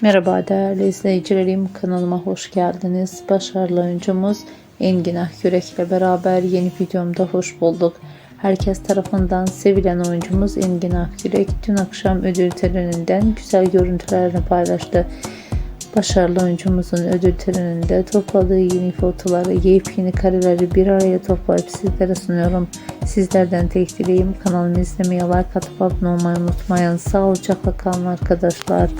Merhaba değerli izleyicilerim kanalıma hoş geldiniz. Başarılı oyuncumuz Engin Akyürek ile beraber yeni videomda hoş bulduk. Herkes tarafından sevilen oyuncumuz Engin Akyürek dün akşam ödül töreninden güzel görüntülerini paylaştı. Başarılı oyuncumuzun ödül töreninde topladığı yeni fotoları, yepyeni kareleri bir araya toplayıp sizlere sunuyorum. Sizlerden tek dileğim kanalımı izlemeye, like atıp abone olmayı unutmayın. Sağlıcakla kalın arkadaşlar.